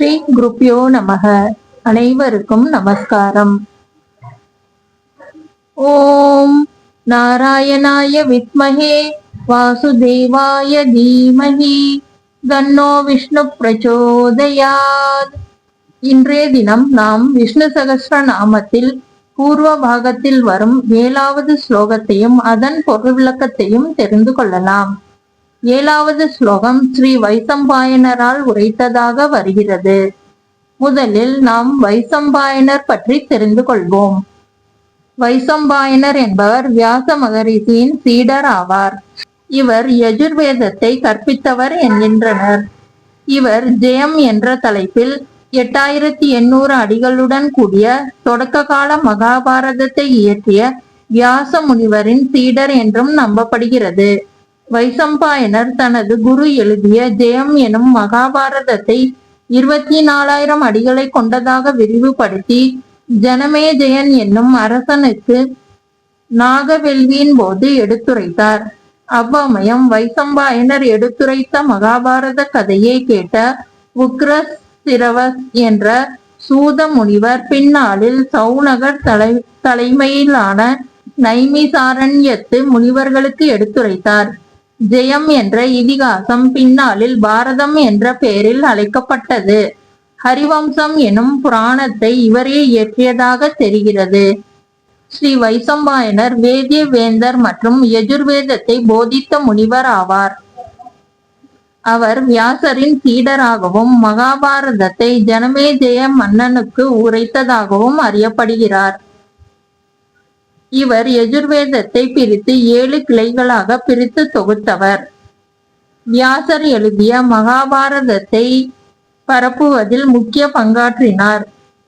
ஸ்ரீ குருப்பியோ நமக. அனைவருக்கும் நமஸ்காரம். ஓம் நாராயணாய வித்மகே வாசுதேவாய தீமகி தன்னோ விஷ்ணு பிரச்சோதயாத். இன்றைய தினம் நாம் விஷ்ணு சகஸ்ர நாமத்தில் பூர்வ பாகத்தில் வரும் ஏழாவது ஸ்லோகத்தையும் அதன் பொருள் விளக்கத்தையும் தெரிந்து கொள்ளலாம். ஏழாவது ஸ்லோகம் ஸ்ரீ வைசம்பாயனரால் உரைத்ததாக வருகிறது. முதலில் நாம் வைசம்பாயனர் பற்றி தெரிந்து கொள்வோம். வைசம்பாயனர் என்பவர் வியாச மகரிஷியின் சீடர் ஆவார். இவர் யஜுர்வேதத்தை கற்பித்தவர் என்கின்றனர். இவர் ஜெயம் என்ற தலைப்பில் எட்டாயிரத்தி எண்ணூறு அடிகளுடன் கூடிய தொடக்க கால மகாபாரதத்தை இயற்றிய வியாச முனிவரின் சீடர் என்றும் நம்பப்படுகிறது. வைசம்பாயனர் தனது குரு எழுதிய ஜெயம் எனும் மகாபாரதத்தை இருபத்தி நாலாயிரம் அடிகளை கொண்டதாக விரிவுபடுத்தி ஜனமேஜயன் என்னும் அரசனுக்கு நாகவெல்வியின் போது எடுத்துரைத்தார். அவ்வமயம் வைசம்பாயனர் எடுத்துரைத்த மகாபாரத கதையை கேட்ட உக்ரஸ் சிரவஸ் என்ற சூத முனிவர் பின்னாளில் சௌநகர் தலை தலைமையிலான நைமிசாரண்யத்து முனிவர்களுக்கு எடுத்துரைத்தார். ஜெயம் என்ற இதிகாசம் பின்னாளில் பாரதம் என்ற பெயரில் அழைக்கப்பட்டது. ஹரிவம்சம் எனும் புராணத்தை இவரே இயற்றியதாக தெரிகிறது. ஸ்ரீ வைசம்பாயனர் வேதிய வேந்தர் மற்றும் யஜுர்வேதத்தை போதித்த முனிவர் ஆவார். அவர் வியாசரின் சீடராகவும் மகாபாரதத்தை ஜனமேஜய மன்னனுக்கு உரைத்ததாகவும் அறியப்படுகிறார். இவர் எஜுர்வேதத்தை பிரித்து ஏழு கிளைகளாக பிரித்து தொகுத்தவர். வியாசர் எழுதிய மகாபாரதத்தை பரப்புவதில் முக்கிய பங்காற்றினார்.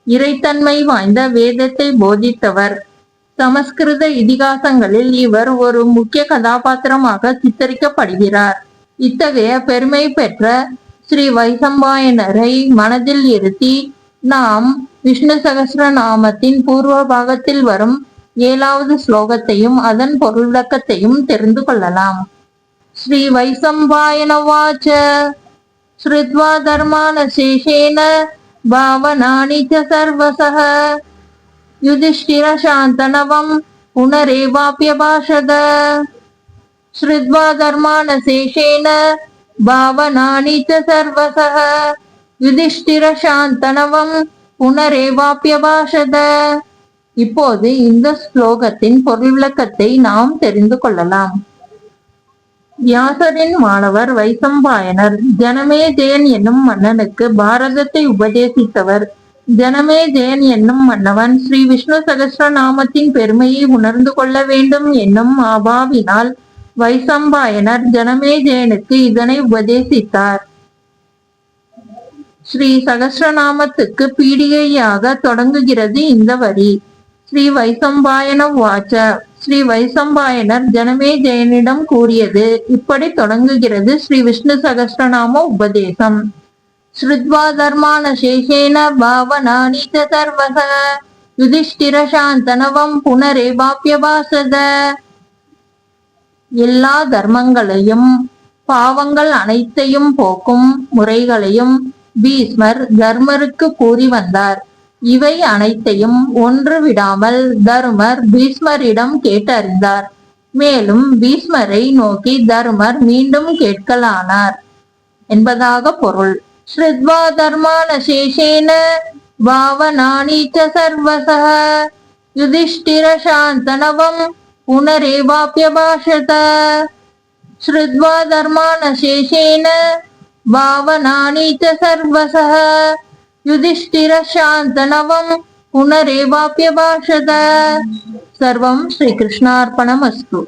இறைத்தன்மை வாய்ந்த வேதத்தை போதித்தவர். சமஸ்கிருத இதிகாசங்களில் இவர் ஒரு முக்கிய கதாபாத்திரமாக சித்தரிக்கப்படுகிறார். இத்தகைய பெருமை பெற்ற ஸ்ரீ வைசம்பாயனரை மனதில் இருத்தி நாம் விஷ்ணு சகசிர நாமத்தின் பூர்வ பாகத்தில் வரும் ஏழாவது ஸ்லோகத்தையும் அதன் பொருள் விளக்கத்தையும் தெரிந்து கொள்ளலாம் ஸ்ரீ வைசம்பாயனவாச்ச ஸ்ருத்வா தர்மானசேஷேன பாவனானி ச சர்வசः युधिष्ठिरशान्तनवम् पुनरेवाप्यभाषद श्रुत्वा धर्मानशेषेण भावनानि च सर्वसः யுதிஷ்டிரசாந்தனவம் புனரேவாப்பியபாஷத இப்போது இந்த ஸ்லோகத்தின் பொருள் விளக்கத்தை நாம் தெரிந்து கொள்ளலாம். வியாசரின் மாணவர் வைசம்பாயனர் ஜனமேஜயன் என்னும் மன்னனுக்கு பாரதத்தை உபதேசித்தவர். ஜனமேஜயன் என்னும் மன்னவன் ஸ்ரீ விஷ்ணு சகஸ்ர நாமத்தின் பெருமையை உணர்ந்து கொள்ள வேண்டும் என்னும் ஆபாவினால் வைசம்பாயனர் ஜனமேஜயனுக்கு இதனை உபதேசித்தார். ஸ்ரீ சகஸ்ரநாமத்துக்கு பீடிகையாக தொடங்குகிறது இந்த வரி. ஸ்ரீ வைசம்பாயனம் வாச்ச. ஸ்ரீ வைசம்பாயனர் ஜனமேஜயனிடம் கூறியது. இப்படி தொடங்குகிறது ஸ்ரீ விஷ்ணு சகஸ்ரநாம உபதேசம். ஸ்ருத்வா தர்மானசேஷேன பாவனானி ச சர்வக யுதிஷ்டிரசாந்தனவம் புனரேவாப்பியபாசத எல்லா தர்மங்களையும் பாவங்கள் அனைத்தையும் போக்கும் முறைகளையும் பீஸ்மர் தர்மருக்கு கூறி வந்தார். இவை அனைத்தையும் ஒன்று விடாமல் தருமர் பீஷ்மரிடம் கேட்டறிந்தார். மேலும் பீஷ்மரை நோக்கி தருமர் மீண்டும் கேட்கலானார். என்பதாக பொருள். ஸ்ருத்வா தர்மான சேஷேன பாவனானி சர்வசக யுதிஷ்டிர சாந்தனவம் புனரேவாப்பியபாஷத ஸ்ருத்வா தர்மான சேஷேன பாவனானி சர்வசக యుధిష్ఠిర శాంతనవం పునరేవాప్యభాషత సర్వం శ్రీకృష్ణార్పణమస్తు